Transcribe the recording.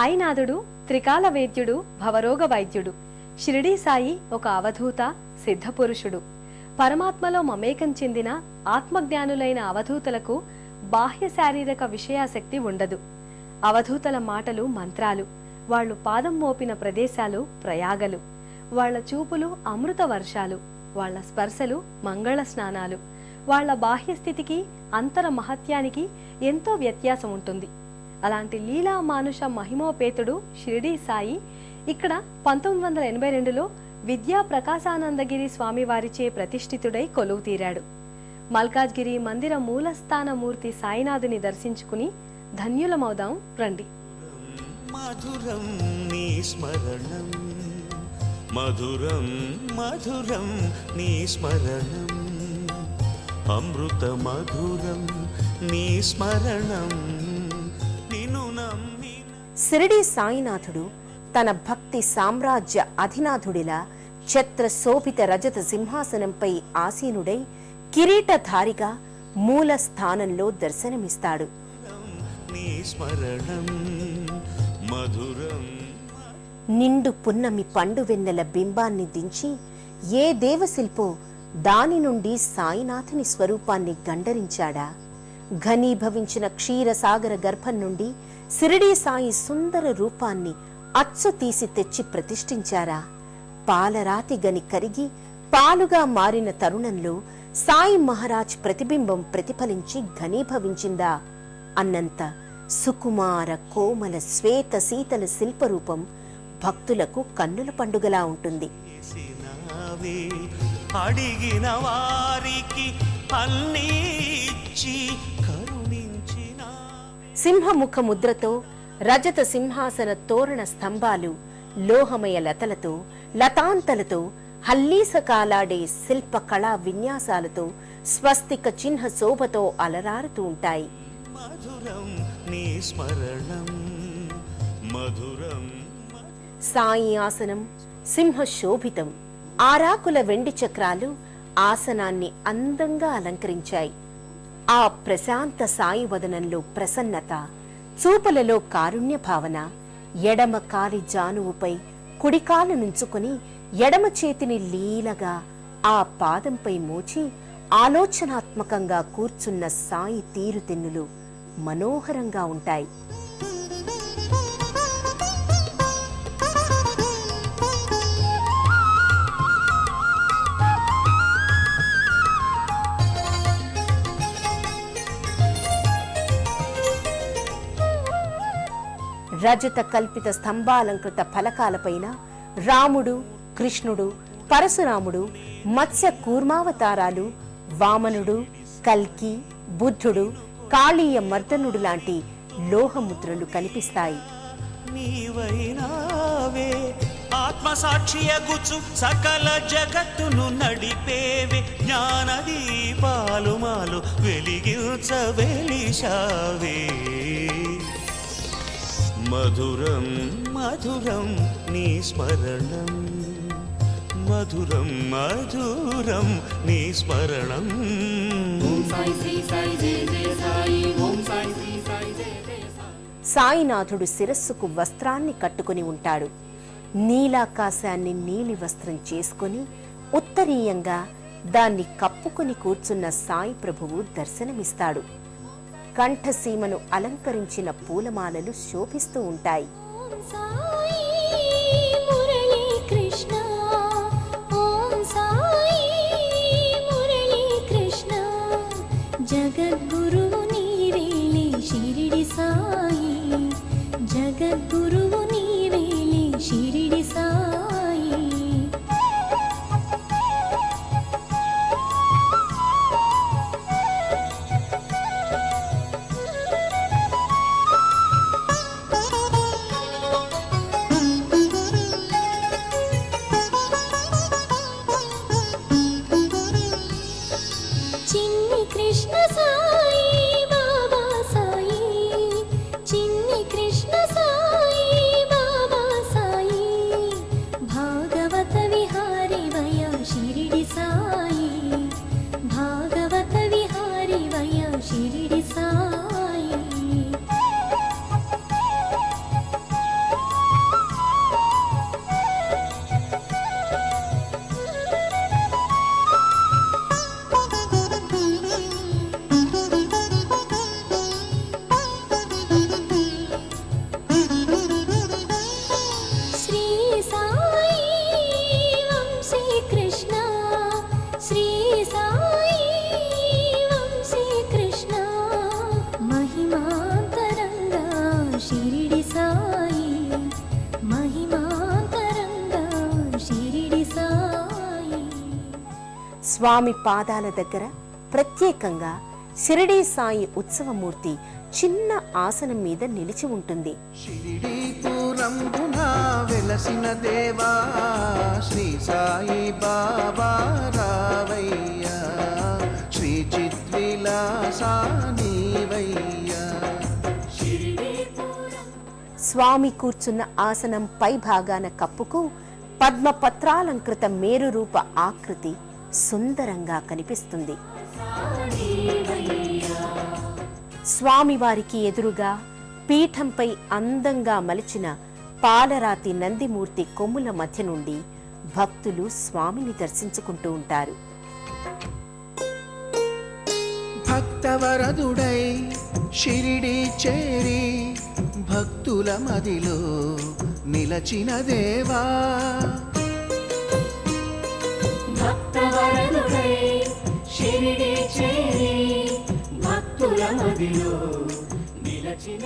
సాయినాథుడు త్రికాల వేద్యుడు భవరోగ వైద్యుడు షిరిడీ సాయి ఒక అవధూత సిద్ధపురుషుడు. పరమాత్మలో మమేకం చెందిన ఆత్మజ్ఞానులైన అవధూతలకు బాహ్య శారీరక విషయాసక్తి ఉండదు. అవధూతల మాటలు మంత్రాలు వాళ్ళు పాదం మోపిన ప్రదేశాలు ప్రయాగలు వాళ్ళ చూపులు అమృత వర్షాలు వాళ్ళ స్పర్శలు మంగళ స్నానాలు వాళ్ళ బాహ్యస్థితికి అంతర మహత్యానికి ఎంతో వ్యత్యాసం ఉంటుంది అలాంటి లీలా మానుష మహిమోపేతుడు షిరిడీ సాయి ఇక్కడ పంతొమ్మిది వందల ఎనభై రెండులో విద్యా ప్రకాశానందగిరి స్వామివారిచే ప్రతిష్ఠితుడై కొలువు తీరాడు. మల్కాజ్గిరి మందిర మూలస్థానమూర్తి సాయినాథుని దర్శించుకుని ధన్యులమవుదాం రండి. మధురం నీ స్మరణం మధురం మధురం నీ స్మరణం అమృత మధురం నీ స్మరణం. సిరిడి సాయినాథుడు తన భక్తి సామ్రాజ్య అధినాథుడిలా ఛత్ర శోభిత రజత సింహాసనంపై ఆసీనుడై కిరీటధారిగా మూల స్థానంలో దర్శనమిస్తాడు. నిండు పున్నమి పండు వెన్నెల బింబాన్ని దించి ఏ దేవశిల్పో దాని నుండి సాయినాథుని స్వరూపాన్ని గండరించాడా? ఘనీభవించిన క్షీరసాగర గర్భం నుండి సిరిడీ సాయి సుందర రూపాన్ని అచ్చు తీసి తెచ్చి ప్రతిష్ఠించారా? పాలరాతి గని కరిగి పాలుగా మారిన తరుణంలో సాయి మహారాజ్ ప్రతిబింబం ప్రతిఫలించి ఘనీభవించిందా? అన్నంత సుకుమార కోమల శ్వేత శీతల శిల్పరూపం భక్తులకు కన్నుల పండుగలా ఉంటుంది. అడిగిన వారికి అన్నీ సింహముఖ ముద్రతో రజత సింహాసన తోరణ స్తంభాలు లోహమయ లతలతో లతాంతలతో హల్లీసకాలాడే శిల్ప కళా విన్యాసాలతో స్వస్తిక చిహ్న శోభతో అలరారుతూ ఉంటాయి. సాయి ఆసనం సింహ శోభితం ఆరాకుల వెండి చక్రాలు ఆసనాన్ని అందంగా అలంకరించాయి. ఆ ప్రశాంత సాయి వదనంలో ప్రసన్నత చూపులలో కారుణ్య భావన ఎడమ కాలి జానువుపై కుడికాలు నుంచుకొని ఎడమ చేతిని లీలగా ఆ పాదంపై మోచి ఆలోచనాత్మకంగా కూర్చున్న సాయి తీరుతెన్నులు మనోహరంగా ఉంటాయి. రజత కల్పిత స్తంభాలంకృత ఫలకాలపైన రాముడు కృష్ణుడు పరశురాముడు మత్స్య కూర్మావతారాలు వామనుడు కల్కి బుద్ధుడు కాళీయ మర్దనుడు లాంటి లోహముద్రలు కనిపిస్తాయి. నీవైనావే ఆత్మసాక్షియగుచు సకల జగత్తును నడిపేవే జ్ఞాన దీపాలు మాలు వెలిగించ వెలిశావే. మధురం మధురం నీ స్మరణం. మధురం మధురం నీ స్మరణం. సాయినాథుడు శిరస్సుకు వస్త్రాన్ని కట్టుకుని ఉంటాడు. నీలాకాశాన్ని నీలి వస్త్రం చేసుకుని ఉత్తరీయంగా దాన్ని కప్పుకొని కూర్చున్న సాయి ప్రభువు దర్శనమిస్తాడు. కంఠసీమను అలంకరించిన పూలమాలలు శోభిస్తూ ఉంటాయి. జగద్గురు షిరిడి సాయి. స్వామి పాదాల దగ్గర ప్రత్యేకంగా షిరిడి సాయి ఉత్సవమూర్తి చిన్న ఆసనం మీద నిలిచి ఉంటుంది. వెలసిన దేవా శ్రీ సాయి బాబా స్వామి కూర్చున్న ఆసనం పై భాగాన కప్పుకు పద్మపత్రాలంకృత మేరు రూప ఆకృతి సుందరంగా కనిపిస్తుంది. స్వామివారికి ఎదురుగా పీఠంపై అందంగా మలిచిన పాలరాతి నందిమూర్తి కొమ్ముల మధ్య నుండి భక్తులు స్వామిని దర్శించుకుంటూ ఉంటారు. భక్తవరదుడై షిరిడి చేరి భక్తుల మదిలో నిలచిన దేవా. భక్తవరదుడై షిరిడి చేరి భక్తుల మదిలో నిలచిన